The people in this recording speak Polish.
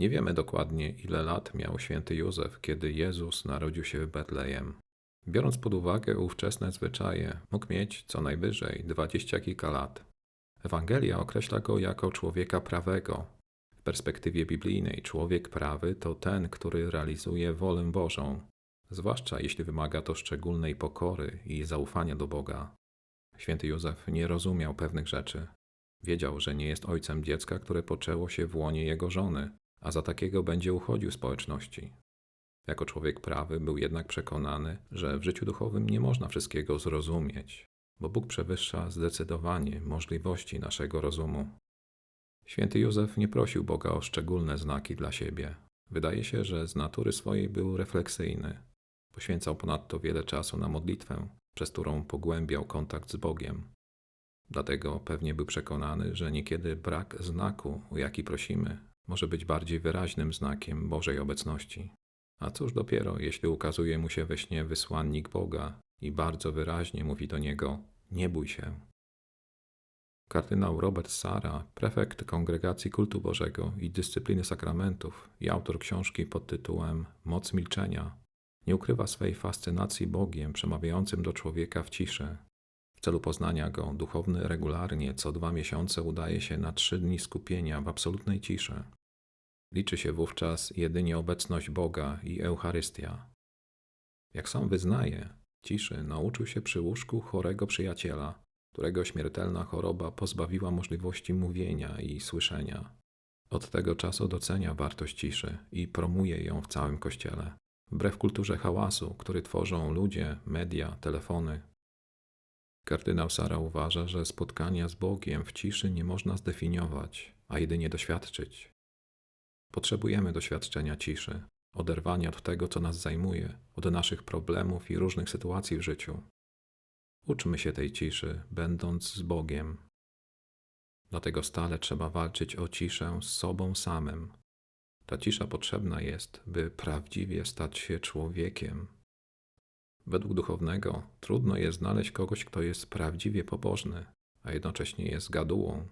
Nie wiemy dokładnie, ile lat miał święty Józef, kiedy Jezus narodził się w Betlejem. Biorąc pod uwagę ówczesne zwyczaje, mógł mieć co najwyżej dwadzieścia kilka lat. Ewangelia określa go jako człowieka prawego. W perspektywie biblijnej człowiek prawy to ten, który realizuje wolę Bożą, zwłaszcza jeśli wymaga to szczególnej pokory i zaufania do Boga. Święty Józef nie rozumiał pewnych rzeczy. Wiedział, że nie jest ojcem dziecka, które poczęło się w łonie jego żony, a za takiego będzie uchodził społeczności. Jako człowiek prawy był jednak przekonany, że w życiu duchowym nie można wszystkiego zrozumieć, bo Bóg przewyższa zdecydowanie możliwości naszego rozumu. Święty Józef nie prosił Boga o szczególne znaki dla siebie. Wydaje się, że z natury swojej był refleksyjny. Poświęcał ponadto wiele czasu na modlitwę, przez którą pogłębiał kontakt z Bogiem. Dlatego pewnie był przekonany, że niekiedy brak znaku, o jaki prosimy, może być bardziej wyraźnym znakiem Bożej obecności. A cóż dopiero, jeśli ukazuje mu się we śnie wysłannik Boga i bardzo wyraźnie mówi do niego: Nie bój się. Kardynał Robert Sara, prefekt Kongregacji Kultu Bożego i Dyscypliny Sakramentów i autor książki pod tytułem Moc Milczenia, nie ukrywa swej fascynacji Bogiem przemawiającym do człowieka w ciszy. W celu poznania go duchowny regularnie co dwa miesiące udaje się na trzy dni skupienia w absolutnej ciszy. Liczy się wówczas jedynie obecność Boga i Eucharystia. Jak sam wyznaje, ciszy nauczył się przy łóżku chorego przyjaciela, którego śmiertelna choroba pozbawiła możliwości mówienia i słyszenia. Od tego czasu docenia wartość ciszy i promuje ją w całym kościele, wbrew kulturze hałasu, który tworzą ludzie, media, telefony. Kardynał Sara uważa, że spotkania z Bogiem w ciszy nie można zdefiniować, a jedynie doświadczyć. Potrzebujemy doświadczenia ciszy, oderwania od tego, co nas zajmuje, od naszych problemów i różnych sytuacji w życiu. Uczmy się tej ciszy, będąc z Bogiem. Dlatego stale trzeba walczyć o ciszę z sobą samym. Ta cisza potrzebna jest, by prawdziwie stać się człowiekiem. Według duchownego trudno jest znaleźć kogoś, kto jest prawdziwie pobożny, a jednocześnie jest gadułą